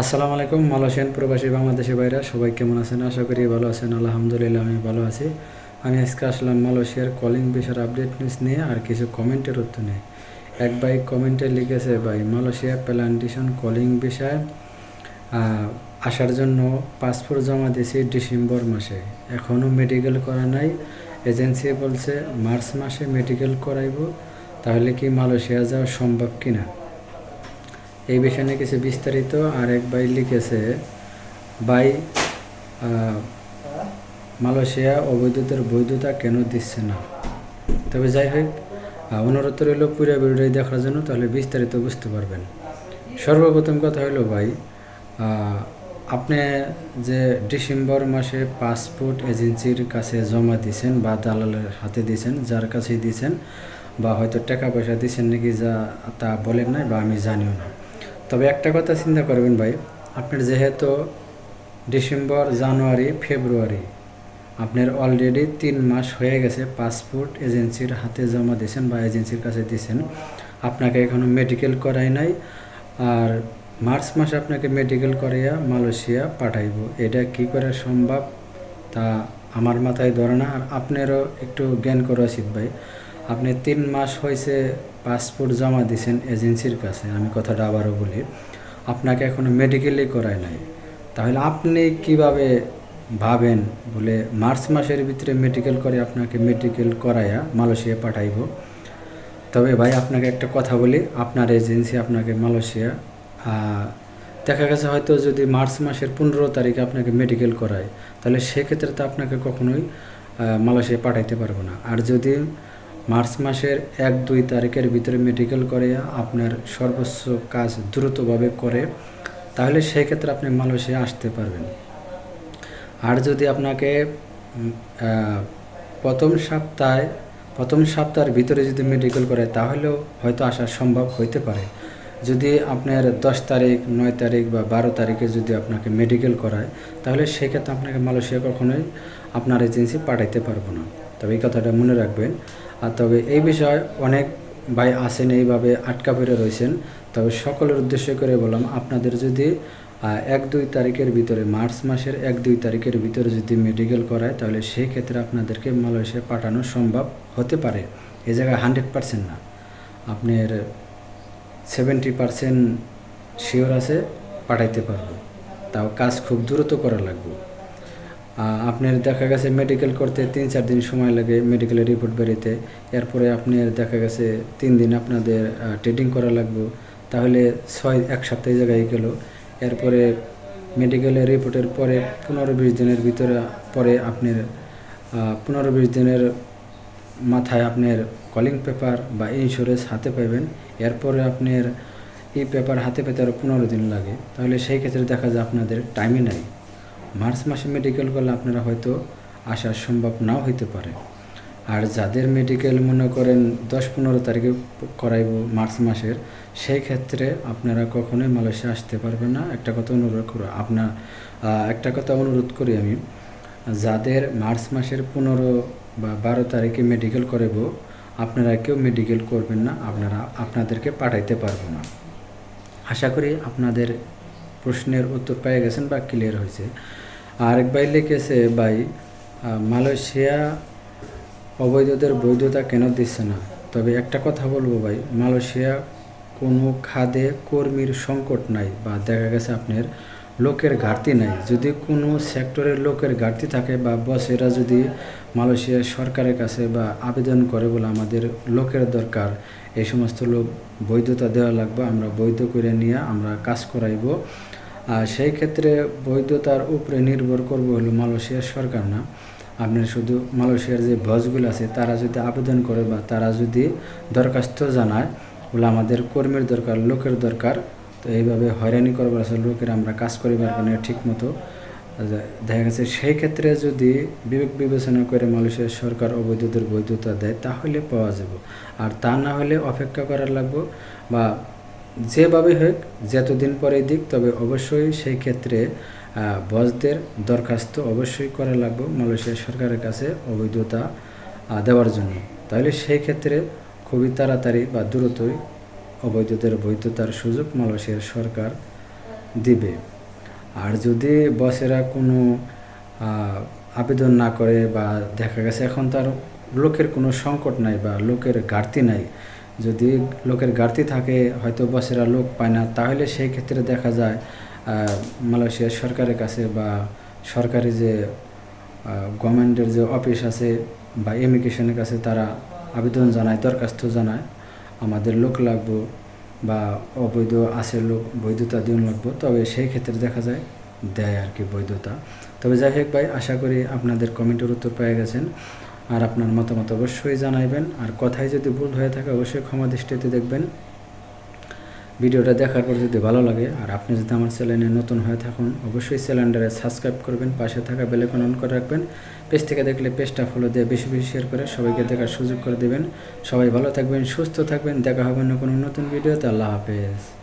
আসসালামু আলাইকুম, মালয়েশিয়ান প্রবাসী বাংলাদেশি ভাইরা, সবাই কেমন আছেন? আশা করি ভালো আছেন, আলহামদুলিল্লাহ আমি ভালো আছি। আমি আজকে আসলাম মালয়েশিয়ার কলিং বিষয়ের আপডেট নিউজ নিয়ে আর কিছু কমেন্টের উত্তর নিয়ে। এক ভাই কমেন্টে লিখেছে, ভাই, মালয়েশিয়া প্ল্যান্টেশন কলিং বিষয় আসার জন্য পাসপোর্ট জমা দিয়েছি ডিসেম্বর মাসে। এখনও মেডিকেল করা নাই। এজেন্সি বলছে, মার্চ মাসে মেডিকেল করাইব। তাহলে কি মালয়েশিয়া যাওয়া সম্ভব কিনা? এই বিষয় নিয়ে কিছু বিস্তারিত আর এক ভাই লিখেছে, ভাই মালয়েশিয়া অবৈধতার বৈধতা কেন দিচ্ছে না? তবে যাই হোক অনুরোধ রইল পুরো ভিডিওটি দেখার জন্য, তাহলে বিস্তারিত বুঝতে পারবেন। সর্বপ্রথম কথা হলো ভাই আপনি যে ডিসেম্বর মাসে পাসপোর্ট এজেন্সির কাছে জমা দিয়েছেন বা দালালের হাতে দিয়েছেন যার কাছেই দিয়েছেন বা হয়তো টাকা পয়সা দিয়েছেন নাকি যা তা বলেন নাই বা আমি জানিও না। তবে একটা কথা চিন্তা করবেন ভাই, আপনার যেহেতু ডিসেম্বর, জানুয়ারি, ফেব্রুয়ারি, আপনার অলরেডি তিন মাস হয়ে গেছে পাসপোর্ট এজেন্সির হাতে জমা দিয়েছেন বা এজেন্সির কাছে দিয়েছেন। আপনাকে এখনও মেডিকেল করাই নাই আর মার্চ মাসে আপনাকে মেডিকেল করাইয়া মালয়েশিয়া পাঠাইব। এটা কি করে সম্ভব তা আমার মাথায় ধরে না আর আপনারও একটু জ্ঞান করা উচিত ভাই। আপনি তিন মাস হয়েছে পাসপোর্ট জমা দিয়েছেন এজেন্সির কাছে, আমি কথাটা আবারও বলি। আপনাকে এখনও মেডিকেলই করায় নাই। তাহলে আপনি কীভাবে ভাবেন বলে মার্চ মাসের ভিতরে মেডিকেল করে আপনাকে মেডিকেল করাইয়া মালয়েশিয়া পাঠাইব? তবে ভাই, আপনাকে একটা কথা বলি, আপনার এজেন্সি আপনাকে মালয়েশিয়া দেখা গেছে হয়তো যদি মার্চ মাসের পনেরো তারিখে আপনাকে মেডিকেল করায়, তাহলে সেক্ষেত্রে তো আপনাকে কখনোই মালয়েশিয়া পাঠাইতে পারব না। আর যদি মার্চ মাসের এক দুই তারিখের ভিতরে মেডিকেল করে আপনার সর্বোচ্চ কাজ দ্রুতভাবে করে, তাহলে সেই ক্ষেত্রে আপনি মালয়েশিয়া আসতে পারবেন। আর যদি আপনাকে প্রথম সপ্তাহে, প্রথম সপ্তাহের ভিতরে যদি মেডিকেল করে, তাহলেও হয়তো আসা সম্ভব হইতে পারে। যদি আপনার দশ তারিখ, নয় তারিখ বা বারো তারিখে যদি আপনাকে মেডিকেল করায়, তাহলে সেক্ষেত্রে আপনাকে মালয়েশিয়া কখনোই আপনার এজেন্সি পাঠাইতে পারব না। তবে এই কথাটা মনে রাখবেন তবে এই বিষয়ে অনেক ভাই আছেন এইভাবে আটকা পড়ে রয়েছেন। তবে সকলের উদ্দেশ্য করে বললাম, আপনাদের যদি এক দুই তারিখের ভিতরে, মার্চ মাসের এক দুই তারিখের ভিতরে যদি মেডিকেল করায়, তাহলে সেই ক্ষেত্রে আপনাদেরকে মালয়েশিয়া পাঠানো সম্ভব হতে পারে। এই জায়গায় হান্ড্রেড পার্সেন্ট না। আপনার সেভেন্টি পার্সেন্ট শিওর আছে, পাঠাইতে পারব। তাও কাজ খুব দ্রুত করা লাগবে। আপনার দেখা গেছে মেডিকেল করতে তিন চার দিন সময় লাগে মেডিকেলের রিপোর্ট বেরোতে এরপরে আপনার দেখা গেছে তিন দিন আপনাদের ট্রেডিং করা লাগবে। তাহলে ছয়, এক সপ্তাহ জায়গায় গেল। এরপরে মেডিকেলের রিপোর্টের পরে পনেরো বিশ দিনের ভিতরে পরে আপনার পনেরো বিশ দিনের মাথায় আপনার কলিং পেপার বা ইন্স্যুরেন্স হাতে পাবেন এরপরে আপনার এই পেপার হাতে পেতে আরও পনেরো দিন লাগে। তাহলে সেই ক্ষেত্রে দেখা যায় আপনাদের টাইমই নাই। মার্চ মাসে মেডিকেল করলে আপনারা হয়তো আসা সম্ভব নাও হইতে পারে। আর যাদের মেডিকেল মনে করেন দশ পনেরো তারিখে করাইব মার্চ মাসের, সেই ক্ষেত্রে আপনারা কখনোই মালয়েশিয়া আসতে পারবেন না। একটা কথা অনুরোধ করো আপনার একটা কথা অনুরোধ করি আমি, যাদের মার্চ মাসের পনেরো বা বারো তারিখে মেডিকেল করাইব, আপনারা কেউ মেডিকেল করবেন না, আপনারা, আপনাদেরকে পাঠাইতে পারব না। আশা করি আপনাদের প্রশ্নের উত্তর পেয়ে গেছেন বা ক্লিয়ার হয়েছে। আরেক ভাই লিখেছে, ভাই মালয়েশিয়া অবৈধদের বৈধতা কেন দিচ্ছে না? তবে একটা কথা বলব ভাই, মালয়েশিয়া কোনো খাদে কর্মীর সংকট নাই বা দেখা গেছে আপনার লোকের ঘাটতি নাই। যদি কোনো সেক্টরের লোকের ঘাটতি থাকে বা বসেরা যদি মালয়েশিয়া সরকারের কাছে বা আবেদন করে বলে আমাদের লোকের দরকার, এই সমস্ত লোক বৈধতা দেওয়া লাগবে, আমরা বৈধ করে নিয়ে আমরা কাজ করাইব। আর সেই ক্ষেত্রে বৈধতার উপরে নির্ভর করব হলো মালয়েশিয়ার সরকার না। আপনার শুধু মালয়েশিয়ার যে বসগুলো আছে, তারা যদি আবেদন করে বা তারা যদি দরখাস্ত জানায়, বলে আমাদের কর্মীর দরকার, লোকের দরকার তো এইভাবে হয়রানি করবার আছে লোকের আমরা কাজ করি পারব না ঠিক মতো দেখা গেছে সেই ক্ষেত্রে যদি বিবেক বিবেচনা করে মালয়েশিয়ার সরকার অবৈধদের বৈধতা দেয় তাহলে পাওয়া যাব। আর তা না হলে অপেক্ষা করার লাগবে বা যেভাবে হোক যতদিন পরে দিক তবে অবশ্যই সেই ক্ষেত্রে বসদের দরখাস্ত অবশ্যই করা লাগবে মালয়েশিয়া সরকারের কাছে অবৈধতা দেওয়ার জন্য। তাহলে সেই ক্ষেত্রে খুবই তাড়াতাড়ি বা দ্রুতই অবৈধদের বৈধতার সুযোগ মালয়েশিয়ার সরকার দিবে। আর যদি বসেরা কোনো আবেদন না করে বা দেখা গেছে এখন তার লোকের কোনো সংকট নাই বা লোকের ঘাটতি নাই যদি লোকের ঘাটতি থাকে হয়তো বসেরা লোক পায় না তাহলে সেই ক্ষেত্রে দেখা যায় আহ, মালয়েশিয়ার সরকারের কাছে বা সরকারি যে গভর্নমেন্টের যে অফিস আছে বা ইমিগ্রেশনের কাছে তারা আবেদন জানায় দরখাস্ত জানায়। আমাদের লোক লাগবো বা অবৈধ আছে লোক, বৈধতা দিন লাগবো। তবে সেই ক্ষেত্রে দেখা যায় দেয় আর কি বৈধতা। তবে যাই হোক ভাই, আশা করি আপনাদের কমেন্টের উত্তর পেয়ে গেছেন। আর আপনার মতামত অবশ্যই জানাইবেন। আর কথায় যদি ভুল হয়ে থাকে, অবশ্যই ক্ষমা দৃষ্টিতে দেখবেন। ভিডিওটা দেখার পর যদি ভালো লাগে, আর আপনি যদি আমার চ্যানেলে নতুন হয়ে থাকুন, অবশ্যই চ্যানেলটারে সাবস্ক্রাইব করবেন, পাশে থাকা বেলেকন অন করে রাখবেন। পেজ থেকে দেখলে পেজটা ফলো দিয়ে বেশি বেশি শেয়ার করে সবাইকে দেখার সুযোগ করে দেবেন। সবাই ভালো থাকবেন, সুস্থ থাকবেন, দেখা হবে না কোনো নতুন ভিডিওতে। আল্লাহ হাফেজ।